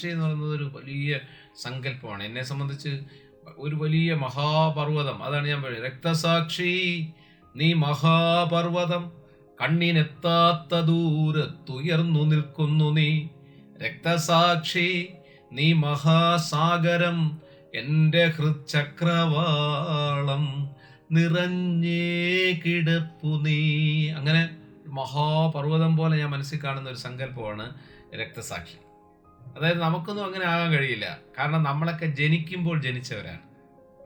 രക്തസാക്ഷി എന്ന് പറയുന്നത് ഒരു വലിയ സങ്കല്പമാണ്. എന്നെ സംബന്ധിച്ച് ഒരു വലിയ മഹാപർവതം. അതാണ് ഞാൻ പറയുന്നത്. രക്തസാക്ഷി നീ മഹാപർവതം. കണ്ണിനെത്താത്ത ദൂരത്തുയർന്നു നിൽക്കുന്നു നീ. രക്തസാക്ഷി നീ മഹാസാഗരം. എന്റെ ഹൃചക്രവാളം നിറഞ്ഞേ കിടപ്പു നീ. അങ്ങനെ മഹാപർവതം പോലെ ഞാൻ മനസ്സിൽ കാണുന്ന ഒരു സങ്കല്പമാണ് രക്തസാക്ഷി. അതായത് നമുക്കൊന്നും അങ്ങനെ ആകാൻ കഴിയില്ല. കാരണം നമ്മളൊക്കെ ജനിക്കുമ്പോൾ ജനിച്ചവരാണ്.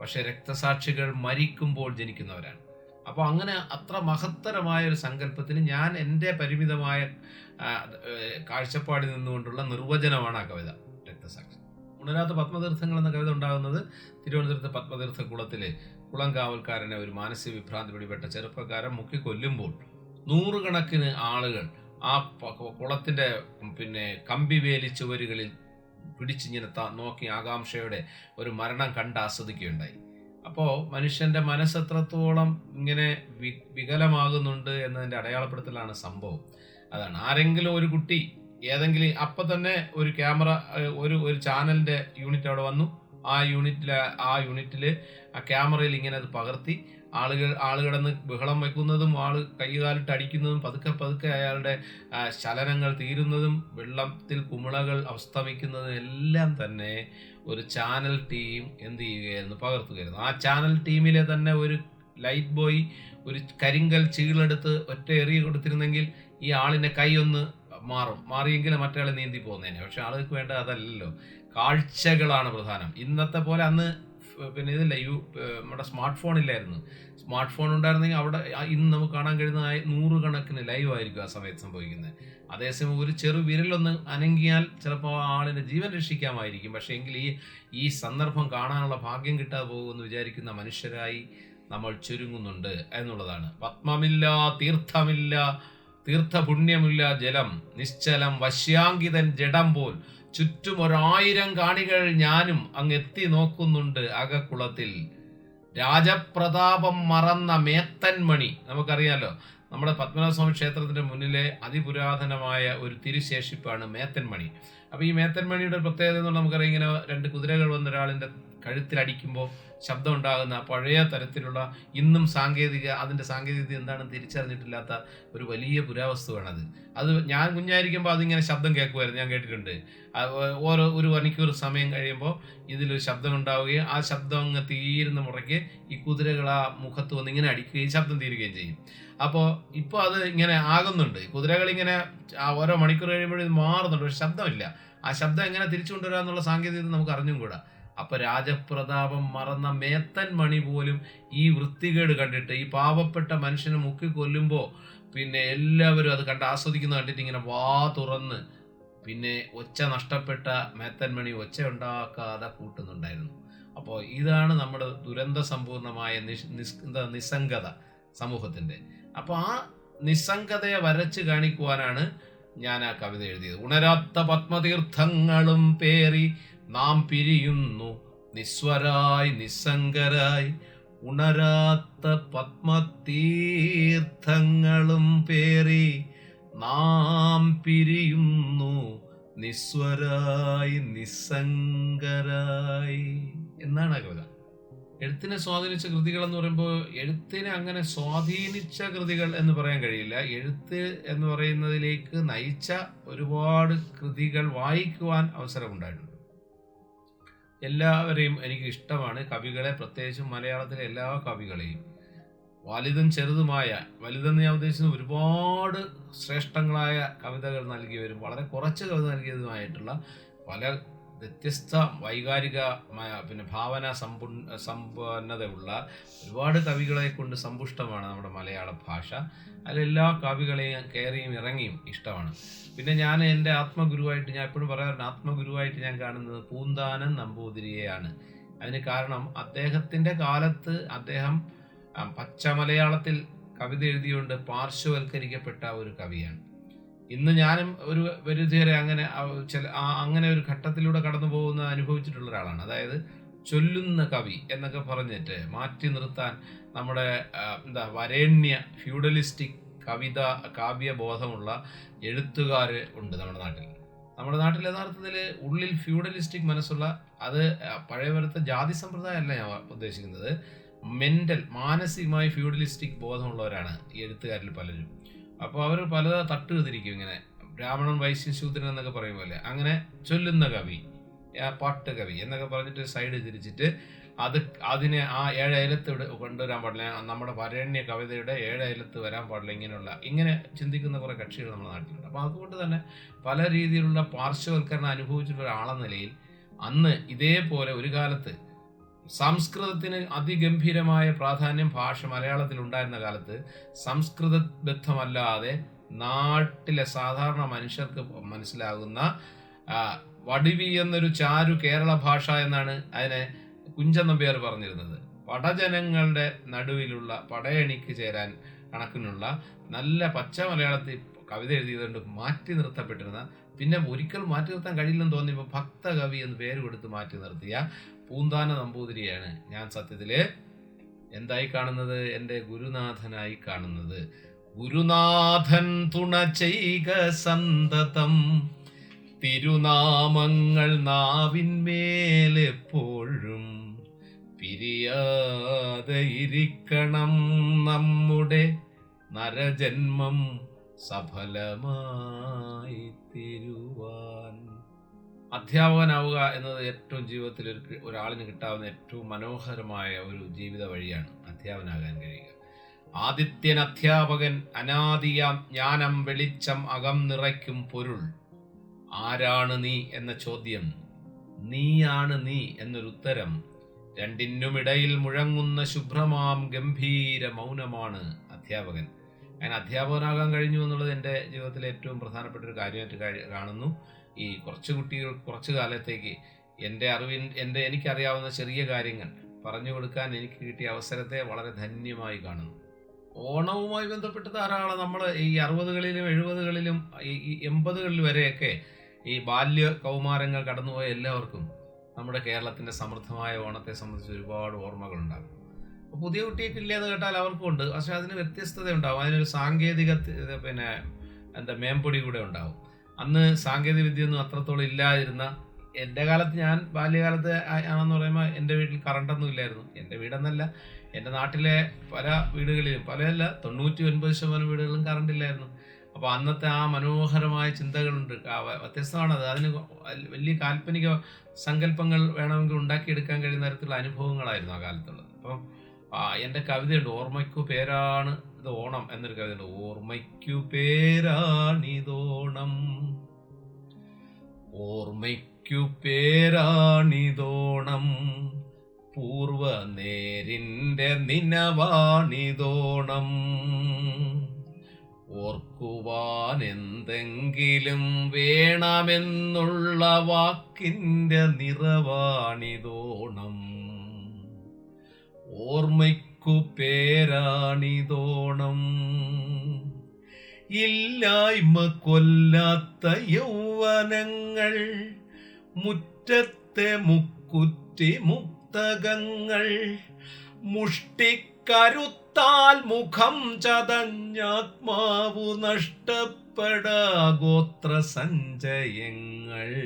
പക്ഷെ രക്തസാക്ഷികൾ മരിക്കുമ്പോൾ ജനിക്കുന്നവരാണ്. അപ്പോൾ അങ്ങനെ അത്ര മഹത്തരമായ ഒരു സങ്കല്പത്തിന് ഞാൻ എന്റെ പരിമിതമായ കാഴ്ചപ്പാടിൽ നിന്നുകൊണ്ടുള്ള നിർവചനമാണ് ആ കവിത രക്തസാക്ഷി. ഉണരാത്ത പത്മതീർത്ഥങ്ങൾ എന്ന കവിത ഉണ്ടാകുന്നത് തിരുവനന്തപുരത്ത് പത്മതീർത്ഥ കുളത്തിലെ കുളം കാവൽക്കാരനെ ഒരു മാനസിക വിഭ്രാന്തി പിടിപെട്ട ചെറുപ്പക്കാരൻ മുക്കി കൊല്ലുമ്പോൾ നൂറുകണക്കിന് ആളുകൾ ആ കുളത്തിന്റെ പിന്നെ കമ്പി വേലി ചുവരുകളിൽ പിടിച്ചിങ്ങനെ നോക്കി ആകാംക്ഷയോടെ ഒരു മരണം കണ്ട് ആസ്വദിക്കുകയുണ്ടായി. അപ്പോൾ മനുഷ്യന്റെ മനസ്സ് എത്രത്തോളം ഇങ്ങനെ വി വികലമാകുന്നുണ്ട് എന്നതിന്റെ അടയാളപ്പെടുത്തലാണ് സംഭവം. അതാണ് ആരെങ്കിലും ഒരു കുട്ടി ഏതെങ്കിലും അപ്പം തന്നെ ഒരു ക്യാമറ ഒരു ഒരു ചാനലിന്റെ യൂണിറ്റ് അവിടെ വന്നു. ആ യൂണിറ്റിലെ ആ യൂണിറ്റിൽ ആ ക്യാമറയിൽ ഇങ്ങനെ അത് പകർത്തി ആളുകൾ ആൾ കിടന്ന് ബഹളം വയ്ക്കുന്നതും ആൾ കൈകാലിട്ട് അടിക്കുന്നതും പതുക്കെ പതുക്കെ അയാളുടെ ചലനങ്ങൾ തീരുന്നതും വെള്ളത്തിൽ കുമിളകൾ അവസ്തമിക്കുന്നതും എല്ലാം തന്നെ ഒരു ചാനൽ ടീം എന്ത് ചെയ്യുകയായിരുന്നു? പകർത്തുകയായിരുന്നു. ആ ചാനൽ ടീമിലെ തന്നെ ഒരു ലൈറ്റ് ബോയ് ഒരു കരിങ്കൽ ചീളെടുത്ത് ഒറ്റ എറിയ കൊടുത്തിരുന്നെങ്കിൽ ഈ ആളിന്റെ കൈ ഒന്ന് മാറും. മാറിയെങ്കിൽ മറ്റേ നീന്തി പോകുന്നതിന് പക്ഷെ ആളുകൾക്ക് വേണ്ട അതല്ലല്ലോ. കാഴ്ചകളാണ് പ്രധാനം. ഇന്നത്തെ പോലെ അന്ന് പിന്നെ ഇതില്ല യു നമ്മുടെ സ്മാർട്ട് ഫോൺ ഇല്ലായിരുന്നു സ്മാർട്ട് ഫോൺ ഉണ്ടായിരുന്നെങ്കിൽ അവിടെ ഇന്ന് നമുക്ക് കാണാൻ കഴിയുന്ന നൂറുകണക്കിന് ലൈവ് ആയിരിക്കും ആ സമയത്ത് സംഭവിക്കുന്നത്. അതേസമയം ഒരു ചെറു വിരലൊന്ന് അനങ്ങിയാൽ ചിലപ്പോൾ ആ ആളിന്റെ ജീവൻ രക്ഷിക്കാമായിരിക്കും. പക്ഷേ എങ്കിൽ ഈ ഈ സന്ദർഭം കാണാനുള്ള ഭാഗ്യം കിട്ടാതെ പോകുമെന്ന് വിചാരിക്കുന്ന മനുഷ്യരായി നമ്മൾ ചുരുങ്ങുന്നുണ്ട് എന്നുള്ളതാണ്. പത്മമില്ല തീർത്ഥമില്ല തീർത്ഥപുണ്യമില്ല ജലം നിശ്ചലം വശ്യാങ്കിതൻ ജഡം പോൽ ചുറ്റും ഒരായിരം കാണികൾ ഞാനും അങ്ങ് എത്തി നോക്കുന്നുണ്ട് അകക്കുളത്തിൽ രാജപ്രതാപം മറന്ന മേത്തൻമണി. നമുക്കറിയാലോ നമ്മുടെ പത്മനാഭസ്വാമി ക്ഷേത്രത്തിന്റെ മുന്നിലെ അതിപുരാതനമായ ഒരു തിരുശേഷിപ്പാണ് മേത്തൻമണി. അപ്പൊ ഈ മേത്തൻമണിയുടെ പ്രത്യേകത എന്ന് നമുക്കറിയാം ഇങ്ങനെ രണ്ട് കുതിരകൾ വന്ന ഒരാളിന്റെ കഴുത്തിലടിക്കുമ്പോൾ ശബ്ദം ഉണ്ടാകുന്ന പഴയ തരത്തിലുള്ള ഇന്നും സാങ്കേതിക അതിന്റെ സാങ്കേതികത എന്താണെന്ന് തിരിച്ചറിഞ്ഞിട്ടില്ലാത്ത ഒരു വലിയ പുരാവസ്തുവാണത്. അത് ഞാൻ കുഞ്ഞായിരിക്കുമ്പോൾ അതിങ്ങനെ ശബ്ദം കേൾക്കുമായിരുന്നു ഞാൻ കേട്ടിട്ടുണ്ട്. ഓരോ ഒരു മണിക്കൂർ സമയം കഴിയുമ്പോൾ ഇതിലൊരു ശബ്ദം ഉണ്ടാവുകയും ആ ശബ്ദം അങ്ങ് തീരുന്ന മുറയ്ക്ക് ഈ കുതിരകൾ ആ മുഖത്ത് വന്ന് ഇങ്ങനെ അടിക്കുകയും ശബ്ദം തീരുകയും ചെയ്യും. അപ്പോൾ ഇപ്പോൾ അത് ഇങ്ങനെ ആകുന്നുണ്ട്. കുതിരകൾ ഇങ്ങനെ ഓരോ മണിക്കൂർ കഴിയുമ്പോഴും ഇത് മാറുന്നുണ്ട് ഒരു ശബ്ദമില്ല. ആ ശബ്ദം എങ്ങനെ തിരിച്ചു കൊണ്ടുവരാന്നുള്ള സാങ്കേതികത നമുക്ക് അറിഞ്ഞും കൂടാ. അപ്പൊ രാജപ്രതാപം മറന്ന മേത്തൻ മണി പോലും ഈ വൃത്തികേട് കണ്ടിട്ട് ഈ പാവപ്പെട്ട മനുഷ്യനെ മുക്കി കൊല്ലുമ്പോൾ പിന്നെ എല്ലാവരും അത് കണ്ട് ആസ്വദിക്കുന്ന കണ്ടിട്ട് ഇങ്ങനെ വാ തുറന്ന് പിന്നെ ഒച്ച നഷ്ടപ്പെട്ട മേത്തൻമണി ഒച്ച ഉണ്ടാക്കാതെ കൂട്ടുന്നുണ്ടായിരുന്നു. അപ്പോൾ ഇതാണ് നമ്മുടെ ദുരന്ത സമ്പൂർണമായ എന്താ നിസ്സംഗത സമൂഹത്തിന്റെ അപ്പോൾ ആ നിസ്സംഗതയെ വരച്ച് കാണിക്കുവാനാണ് ഞാൻ ആ കവിത എഴുതിയത്. ഉണരാത്ത പത്മതീർത്ഥങ്ങളും പേറി നാം പിരിയുന്നു നിസ്വരായി നിസ്സംഗരായി. ഉണരാത്ത പത്മതീർത്ഥങ്ങളും പേറി നാം പിരിയുന്നു നിസ്വരായി നിസ്സംഗരായി. എന്നാണ് ആ കവിത. എഴുത്തിനെ സ്വാധീനിച്ച കൃതികൾ എന്ന് പറയുമ്പോൾ എഴുത്തിനെ അങ്ങനെ സ്വാധീനിച്ച കൃതികൾ എന്ന് പറയാൻ കഴിയില്ല. എഴുത്ത് എന്ന് പറയുന്നതിലേക്ക് നയിച്ച ഒരുപാട് കൃതികൾ വായിക്കുവാൻ അവസരമുണ്ടായിട്ടുണ്ട്. എല്ലാവരെയും എനിക്ക് ഇഷ്ടമാണ് കവികളെ പ്രത്യേകിച്ചും മലയാളത്തിലെ എല്ലാ കവികളെയും. വലുതും ചെറുതുമായ വലുതെന്ന് ഞാൻ ഉദ്ദേശിക്കുന്നത് ഒരുപാട് ശ്രേഷ്ഠങ്ങളായ കവിതകൾ നൽകിയവരും വളരെ കുറച്ച് കവിത നൽകിയതുമായിട്ടുള്ള പല വ്യത്യസ്ത വൈകാരിക പിന്നെ ഭാവന സമ്പു സമ്പന്നതയുള്ള ഒരുപാട് കവികളെ കൊണ്ട് സമ്പുഷ്ടമാണ് നമ്മുടെ മലയാള ഭാഷ. അതിലെല്ലാ കവികളെയും കയറിയും ഇറങ്ങിയും ഇഷ്ടമാണ്. പിന്നെ ഞാൻ എന്റെ ആത്മഗുരുവായിട്ട് ഞാൻ എപ്പോഴും പറയാറുണ്ട് ആത്മഗുരുവായിട്ട് ഞാൻ കാണുന്നത് പൂന്താനം നമ്പൂതിരിയെയാണ്. അതിന് കാരണം അദ്ദേഹത്തിന്റെ കാലത്ത് അദ്ദേഹം പച്ച മലയാളത്തിൽ കവിത എഴുതിയുകൊണ്ട് പാർശ്വവൽക്കരിക്കപ്പെട്ട ഒരു കവിയാണ്. ഇന്ന് ഞാനും ഒരു പരിധിവരെ അങ്ങനെ ചില അങ്ങനെ ഒരു ഘട്ടത്തിലൂടെ കടന്നു പോകുന്ന അനുഭവിച്ചിട്ടുള്ള ഒരാളാണ്. അതായത് ചൊല്ലുന്ന കവി എന്നൊക്കെ പറഞ്ഞിട്ട് മാറ്റി നിർത്താൻ നമ്മുടെ എന്താ വരേണ്യ ഫ്യൂഡലിസ്റ്റിക് കവിത കാവ്യബോധമുള്ള എഴുത്തുകാർ ഉണ്ട് നമ്മുടെ നാട്ടിൽ. നമ്മുടെ നാട്ടിൽ യഥാർത്ഥത്തിൽ ഉള്ളിൽ ഫ്യൂഡലിസ്റ്റിക് മനസ്സുള്ള അത് പഴയവരത്തെ ജാതി സമ്പ്രദായമല്ല ഞാൻ ഉദ്ദേശിക്കുന്നത്. മെന്റൽ മാനസികമായി ഫ്യൂഡലിസ്റ്റിക് ബോധമുള്ളവരാണ് ഈ എഴുത്തുകാരിൽ പലരും. അപ്പോൾ അവർ പല തട്ട് തിരിക്കും ഇങ്ങനെ. ബ്രാഹ്മണൻ വൈശ്യ ശൂദ്രൻ എന്നൊക്കെ പറയും പോലെ. അങ്ങനെ ചൊല്ലുന്ന കവി പാട്ട് കവി എന്നൊക്കെ പറഞ്ഞിട്ട് സൈഡ് തിരിച്ചിട്ട് അത് അതിനെ ആ ഏഴ് അയലത്ത് കൊണ്ടുവരാൻ പാടില്ല. നമ്മുടെ വരണ്യ കവിതയുടെ ഏഴ് അയലത്ത് വരാൻ പാടില്ല ഇങ്ങനെയുള്ള ഇങ്ങനെ ചിന്തിക്കുന്ന കുറേ കക്ഷികൾ നമ്മുടെ നാട്ടിലുണ്ട്. അപ്പോൾ അതുകൊണ്ട് തന്നെ പല രീതിയിലുള്ള പാർശ്വവൽക്കരണം അനുഭവിച്ചിട്ടുള്ള ഒരാളെന്ന നിലയിൽ അന്ന് ഇതേപോലെ ഒരു കാലത്ത് സംസ്കൃതത്തിന് അതിഗംഭീരമായ പ്രാധാന്യം ഭാഷ മലയാളത്തിൽ ഉണ്ടായിരുന്ന കാലത്ത് സംസ്കൃത ബദ്ധമല്ലാതെ നാട്ടിലെ സാധാരണ മനുഷ്യർക്ക് മനസ്സിലാകുന്ന വടിവി എന്നൊരു ചാരു കേരള ഭാഷ എന്നാണ് അതിനെ കുഞ്ചൻ നമ്പ്യാർ പറഞ്ഞിരുന്നത്. പടജനങ്ങളുടെ നടുവിലുള്ള പടയണിക്ക് ചേരാൻ കണക്കിനുള്ള നല്ല പച്ച മലയാളത്തിൽ കവിത എഴുതിയതുകൊണ്ട് മാറ്റി നിർത്തപ്പെട്ടിരുന്ന പിന്നെ ഒരിക്കൽ മാറ്റി നിർത്താൻ കഴിയില്ലെന്ന് തോന്നിയപ്പോൾ ഭക്തകവി എന്ന് പേര് കൊടുത്ത് മാറ്റി നിർത്തിയ പൂന്താന നമ്പൂതിരിയാണ് ഞാൻ സത്യത്തിൽ എന്തായി കാണുന്നത്? എന്റെ ഗുരുനാഥനായി കാണുന്നത്. ഗുരുനാഥൻ തുണ ചെയ്ക സന്തതം തിരുനാമങ്ങൾ നാവിന്മേലെപ്പോഴും പിരിയാതെ ഇരിക്കണം നമ്മുടെ നരജന്മം സഫലമായി തീരുവാൻ അധ്യാപകനാവുക എന്നത് ഏറ്റവും ജീവിതത്തിൽ ഒരു ഒരാളിന് കിട്ടാവുന്ന ഏറ്റവും മനോഹരമായ ഒരു ജീവിത വഴിയാണ് അധ്യാപകനാകാൻ കഴിയുക. ആദിത്യൻ അധ്യാപകൻ അനാദിയാം ജ്ഞാനം വെളിച്ചം അകം നിറയ്ക്കും പൊരുൾ. ആരാണ് നീ എന്ന ചോദ്യം. നീയാണ് നീ എന്നൊരു ഉത്തരം രണ്ടിനുമിടയിൽ മുഴങ്ങുന്ന ശുഭ്രമാം ഗംഭീര മൗനമാണ് അധ്യാപകൻ. അങ്ങനെ അധ്യാപകനാകാൻ കഴിഞ്ഞു എന്നുള്ളത് എന്റെ ജീവിതത്തിലെ ഏറ്റവും പ്രധാനപ്പെട്ട ഒരു കാര്യമായിട്ട് കാണുന്നു. ഈ കുറച്ച് കുട്ടികൾ കുറച്ച് കാലത്തേക്ക് എന്റെ അറിവിൻ എന്റെ എനിക്കറിയാവുന്ന ചെറിയ കാര്യങ്ങൾ പറഞ്ഞു കൊടുക്കാൻ എനിക്ക് കിട്ടിയ അവസരത്തെ വളരെ ധന്യമായി കാണുന്നു. ഓണവുമായി ബന്ധപ്പെട്ട് ധാരാളം നമ്മൾ ഈ അറുപതുകളിലും എഴുപതുകളിലും ഈ എൺപതുകളിൽ വരെയൊക്കെ ഈ ബാല്യ കൗമാരങ്ങൾ കടന്നുപോയ എല്ലാവർക്കും നമ്മുടെ കേരളത്തിന്റെ സമൃദ്ധമായ ഓണത്തെ സംബന്ധിച്ച് ഒരുപാട് ഓർമ്മകളുണ്ടാകും. അപ്പോൾ പുതിയ കുട്ടിയൊക്കെ ഇല്ലയെന്ന് കേട്ടാൽ അവർക്കും ഉണ്ട്. പക്ഷേ അതിന് വ്യത്യസ്തത ഉണ്ടാവും അതിനൊരു സാങ്കേതിക പിന്നെ എന്താ മേമ്പൊടി കൂടെ ഉണ്ടാവും അന്ന് സാങ്കേതിക വിദ്യയൊന്നും അത്രത്തോളം ഇല്ലാതിരുന്ന എന്റെ കാലത്ത് ഞാൻ ബാല്യകാലത്ത് ആണെന്ന് പറയുമ്പോൾ എന്റെ വീട്ടിൽ കറണ്ടൊന്നും ഇല്ലായിരുന്നു. എന്റെ വീടെന്നല്ല എന്റെ നാട്ടിലെ പല വീടുകളിലും പലയല്ല തൊണ്ണൂറ്റി ഒൻപത് ശതമാനം വീടുകളിലും കറണ്ട് ഇല്ലായിരുന്നു. അപ്പോൾ അന്നത്തെ ആ മനോഹരമായ ചിന്തകളുണ്ട്. വ്യത്യസ്തമാണത്. അതിന് വലിയ കാൽപ്പനിക സങ്കല്പങ്ങൾ വേണമെങ്കിൽ ഉണ്ടാക്കിയെടുക്കാൻ കഴിയുന്ന തരത്തിലുള്ള അനുഭവങ്ങളായിരുന്നു ആ കാലത്തുള്ളത്. അപ്പം എന്റെ കവിതയുണ്ട്. ഓർമ്മയ്ക്കു പേരാണ് ഇത് ഓണം എന്നൊരു കവിതയുണ്ട്. ഓർമ്മയ്ക്കു പേരാണിതോണം ഓർമ്മയ്ക്കു പേരാണിതോണം പൂർവ നേരിന്റെ നിനവാണിതോണം ഓർക്കുവാൻ എന്തെങ്കിലും വേണമെന്നുള്ള വാക്കിന്റെ നിറവാണിതോണം ഓർമ്മയ്ക്കു പേരാണിതോണം. ഇല്ലായ്മ കൊല്ലാത്ത യൗവനങ്ങൾ മുറ്റത്തെ മുക്കുറ്റി മുക്തകങ്ങൾ മുഷ്ടിക്കരുത്താൽ മുഖം ചതഞ്ഞാത്മാവു നഷ്ടപ്പെടാ ഗോത്ര സഞ്ചയങ്ങൾ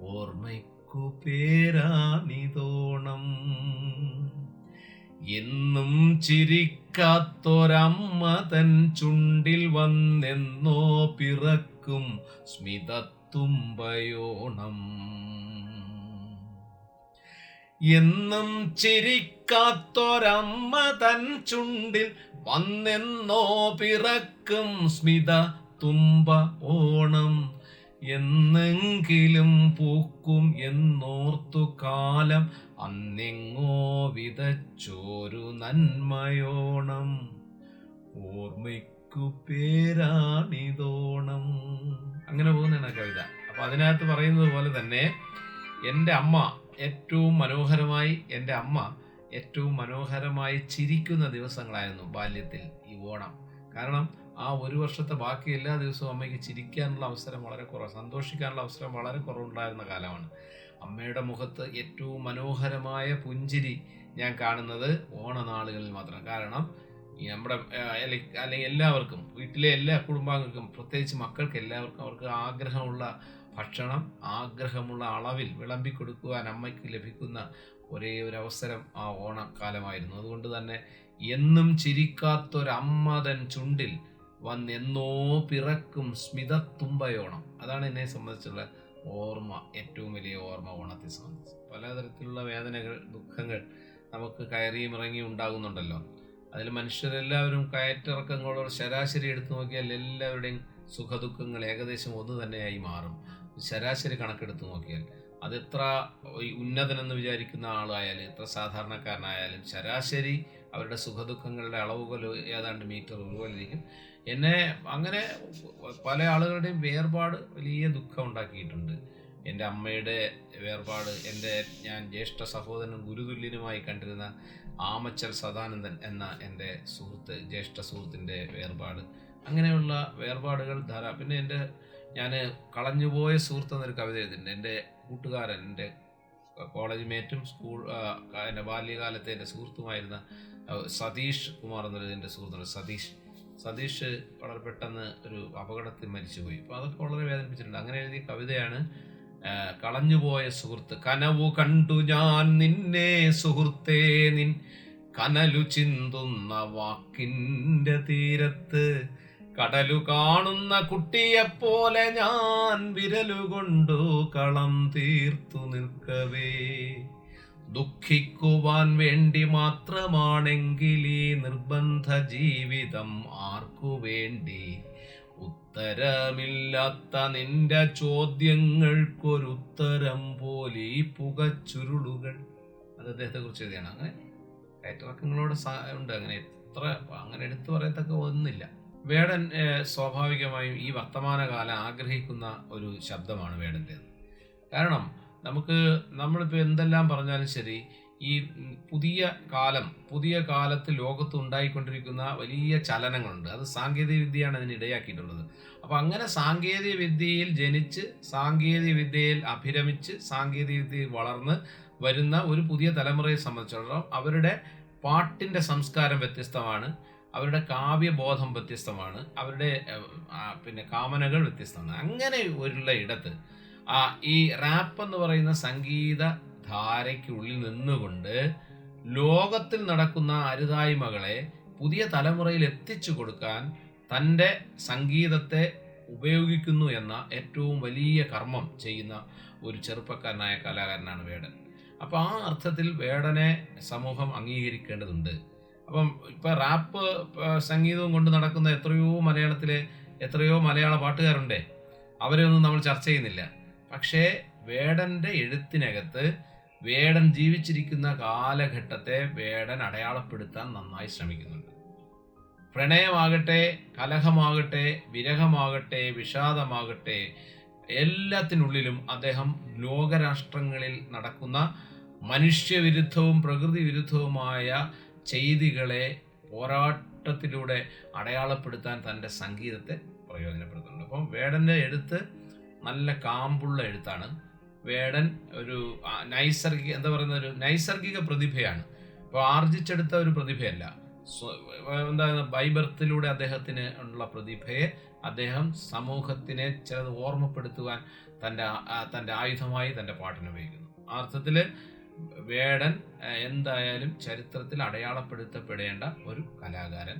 ഓർമ്മയ്ക്കു പേരാണിതോണം. എന്നും ചിരിക്കാത്തൊരമ്മ തൻ ചുണ്ടിൽ വന്നെന്നോ പിറക്കും സ്മിതത്തുമ്പയോണം. എന്നും ചിരിക്കാത്തൊരമ്മ തൻ ചുണ്ടിൽ വന്നെന്നോ പിറക്കും സ്മിത തുമ്പ ഓണം. എന്നെങ്കിലും പൂക്കും എന്നോർത്തു കാലം അന്നിങ്ങോ വിതച്ചോരു നന്മയോണം. ഓർമ്മയ്ക്കു പേരാണിതോണം. അങ്ങനെ പോകുന്നതാണ് കവിത. അപ്പൊ അതിനകത്ത് പറയുന്നത് പോലെ തന്നെ എന്റെ അമ്മ ഏറ്റവും മനോഹരമായി എന്റെ അമ്മ ഏറ്റവും മനോഹരമായി ചിരിക്കുന്ന ദിവസങ്ങളായിരുന്നു ബാല്യത്തിൽ ഈ ഓണം. കാരണം ആ ഒരു വർഷത്തെ ബാക്കി എല്ലാ ദിവസവും അമ്മയ്ക്ക് ചിരിക്കാനുള്ള അവസരം വളരെ കുറവ്. സന്തോഷിക്കാനുള്ള അവസരം വളരെ കുറവുണ്ടായിരുന്ന കാലമാണ്. അമ്മയുടെ മുഖത്ത് ഏറ്റവും മനോഹരമായ പുഞ്ചിരി ഞാൻ കാണുന്നത് ഓണനാളുകളിൽ മാത്രം. കാരണം നമ്മുടെ അല്ലെങ്കിൽ എല്ലാവർക്കും വീട്ടിലെ എല്ലാ കുടുംബാംഗങ്ങൾക്കും പ്രത്യേകിച്ച് മക്കൾക്ക് എല്ലാവർക്കും അവർക്ക് ആഗ്രഹമുള്ള ഭക്ഷണം ആഗ്രഹമുള്ള അളവിൽ വിളമ്പി കൊടുക്കുവാൻ അമ്മയ്ക്ക് ലഭിക്കുന്ന ഒരേ ഒരു അവസരം ആ ഓണക്കാലമായിരുന്നു. അതുകൊണ്ട് തന്നെ എന്നും ചിരിക്കാത്തൊരമ്മതൻ ചുണ്ടിൽ വന്നെന്നോ പിറക്കും സ്മിതത്തുമ്പയോണം അതാണ് എന്നെ സംബന്ധിച്ചുള്ള ഓർമ്മ ഏറ്റവും വലിയ ഓർമ്മ ഓണത്തെ സംബന്ധിച്ച്. പലതരത്തിലുള്ള വേദനകൾ ദുഃഖങ്ങൾ നമുക്ക് കയറിയും ഇറങ്ങിയും ഉണ്ടാകുന്നുണ്ടല്ലോ. അതിൽ മനുഷ്യരെല്ലാവരും കയറ്റിറക്കങ്ങളോട് ശരാശരി എടുത്തു നോക്കിയാൽ എല്ലാവരുടെയും സുഖദുഃഖങ്ങൾ ഏകദേശം ഒന്ന് തന്നെയായി മാറും. ശരാശരി കണക്കെടുത്ത് നോക്കിയാൽ. അതെത്ര ഉന്നതനെന്ന് വിചാരിക്കുന്ന ആളായാലും എത്ര സാധാരണക്കാരനായാലും ശരാശരി അവരുടെ സുഖദുഃഖങ്ങളുടെ അളവ് പോലെ ഏതാണ്ട് മീറ്റർ ഒരുപോലിരിക്കും എന്നെ അങ്ങനെ പല ആളുകളുടെയും വേർപാട് വലിയ ദുഃഖം ഉണ്ടാക്കിയിട്ടുണ്ട്. എന്റെ അമ്മയുടെ വേർപാട് എന്റെ ഞാൻ ജ്യേഷ്ഠ സഹോദരനും ഗുരുതുല്യനുമായി കണ്ടിരുന്ന ആമച്ചൽ സദാനന്ദൻ എന്ന എന്റെ സുഹൃത്ത് ജ്യേഷ്ഠ സുഹൃത്തിന്റെ വേർപാട്. അങ്ങനെയുള്ള വേർപാടുകൾ ധാരാ പിന്നെ എന്റെ ഞാൻ കളഞ്ഞുപോയ സുഹൃത്ത് എന്നൊരു കവിത എഴുതിയിട്ടുണ്ട്. എന്റെ കൂട്ടുകാരൻ എന്റെ കോളേജ് മേറ്റും സ്കൂൾ എന്റെ ബാല്യകാലത്തെ എന്റെ സുഹൃത്തുമായിരുന്ന സതീഷ് കുമാർ എന്നുള്ള എന്റെ സുഹൃത്തുണ്ട്. സതീഷ്. സതീഷ് വളരെ പെട്ടെന്ന് ഒരു അപകടത്തിൽ മരിച്ചുപോയി. അപ്പോൾ അതൊക്കെ വളരെ വേദനിപ്പിച്ചിട്ടുണ്ട്. അങ്ങനെ എഴുതിയ കവിതയാണ് കളഞ്ഞുപോയ സുഹൃത്ത് കനവു കണ്ടു ഞാൻ നിന്നെ സുഹൃത്തേ നിൻ കനലു ചിന്തുന്ന വാക്കിന്റെ തീരത്ത് കടലു കാണുന്ന കുട്ടിയെപ്പോലെ ഞാൻ വിരലുകൊണ്ടു കളം തീർത്തു നിൽക്കവേ. ദുഃഖിക്കുവാൻ വേണ്ടി മാത്രമാണെങ്കിൽ ഈ നിർബന്ധ ജീവിതം ആർക്കു വേണ്ടി? ഉത്തരമില്ലാത്ത നിന്റെ ചോദ്യങ്ങൾക്കൊരുത്തരം പോലെ ഈ പുകച്ചുരുളുകൾ. അത് അദ്ദേഹത്തെ കുറിച്ച് എഴുതിയാണ്. അങ്ങനെ കയറ്റവാക്കങ്ങളോട് ഉണ്ട്. അങ്ങനെ എത്ര അങ്ങനെ എടുത്തു പറയത്തക്ക ഒന്നില്ല വേടൻ സ്വാഭാവികമായും ഈ വർത്തമാനകാലം ആഗ്രഹിക്കുന്ന ഒരു ശബ്ദമാണ് വേടന്റേത് കാരണം നമുക്ക് നമ്മളിപ്പോൾ എന്തെല്ലാം പറഞ്ഞാലും ശരി ഈ പുതിയ കാലം പുതിയ കാലത്ത് ലോകത്ത് ഉണ്ടായിക്കൊണ്ടിരിക്കുന്ന വലിയ ചലനങ്ങളുണ്ട്. അത് സാങ്കേതിക വിദ്യയാണ് അതിന് ഇടയാക്കിയിട്ടുള്ളത്. അപ്പോൾ അങ്ങനെ സാങ്കേതിക വിദ്യയിൽ ജനിച്ച് സാങ്കേതിക വിദ്യയിൽ അഭിരമിച്ച് സാങ്കേതിക വിദ്യയിൽ വളർന്ന് വരുന്ന ഒരു പുതിയ തലമുറയെ സംബന്ധിച്ചിടത്തോളം അവരുടെ പാട്ടിന്റെ സംസ്കാരം വ്യത്യസ്തമാണ്. അവരുടെ കാവ്യബോധം വ്യത്യസ്തമാണ്. അവരുടെ പിന്നെ കാമനകൾ വ്യത്യസ്തമാണ്. അങ്ങനെ ഒരുള്ള ഇടത്ത് ഈ റാപ്പ് എന്ന് പറയുന്ന സംഗീത ധാരയ്ക്കുള്ളിൽ നിന്നുകൊണ്ട് ലോകത്തിൽ നടക്കുന്ന അരുതായ്മകളെ പുതിയ തലമുറയിൽ എത്തിച്ചു കൊടുക്കാൻ തന്റെ സംഗീതത്തെ ഉപയോഗിക്കുന്നു എന്ന ഏറ്റവും വലിയ കർമ്മം ചെയ്യുന്ന ഒരു ചെറുപ്പക്കാരനായ കലാകാരനാണ് വേടൻ. അപ്പോൾ ആ അർത്ഥത്തിൽ വേടനെ സമൂഹം അംഗീകരിക്കേണ്ടതുണ്ട്. അപ്പം ഇപ്പം റാപ്പ് സംഗീതവും കൊണ്ട് നടക്കുന്ന എത്രയോ മലയാളത്തിലെ എത്രയോ മലയാള പാട്ടുകാരുണ്ടേ. അവരെയൊന്നും നമ്മൾ ചർച്ച ചെയ്യുന്നില്ല. പക്ഷേ വേടന്റെ എഴുത്തിനകത്ത് വേടൻ ജീവിച്ചിരിക്കുന്ന കാലഘട്ടത്തെ വേടൻ അടയാളപ്പെടുത്താൻ നന്നായി ശ്രമിക്കുന്നുണ്ട്. പ്രണയമാകട്ടെ കലഹമാകട്ടെ വിരഹമാകട്ടെ വിഷാദമാകട്ടെ എല്ലാത്തിനുള്ളിലും അദ്ദേഹം ലോകരാഷ്ട്രങ്ങളിൽ നടക്കുന്ന മനുഷ്യവിരുദ്ധവും പ്രകൃതി വിരുദ്ധവുമായ ചെയ്തികളെ പോരാട്ടത്തിലൂടെ അടയാളപ്പെടുത്താൻ തന്റെ സംഗീതത്തെ പ്രയോജനപ്പെടുത്തുന്നുണ്ട്. അപ്പം വേടന്റെ എഴുത്ത് നല്ല കാമ്പുള്ള എഴുത്താണ്. വേടൻ ഒരു നൈസർഗിക എന്താ പറയുന്ന ഒരു നൈസർഗിക പ്രതിഭയാണ്. ഇപ്പോൾ ആർജിച്ചെടുത്ത ഒരു പ്രതിഭയല്ല. എന്താ ബൈബർത്തിലൂടെ അദ്ദേഹത്തിന് ഉള്ള പ്രതിഭയെ അദ്ദേഹം സമൂഹത്തിനെ ചിലത് ഓർമ്മപ്പെടുത്തുവാൻ തന്റെ തന്റെ ആയുധമായി തന്റെ പാട്ടിന് ഉപയോഗിക്കുന്നു. ആ അർത്ഥത്തിൽ വേടൻ എന്തായാലും ചരിത്രത്തിൽ അടയാളപ്പെടുത്തപ്പെടേണ്ട ഒരു കലാകാരൻ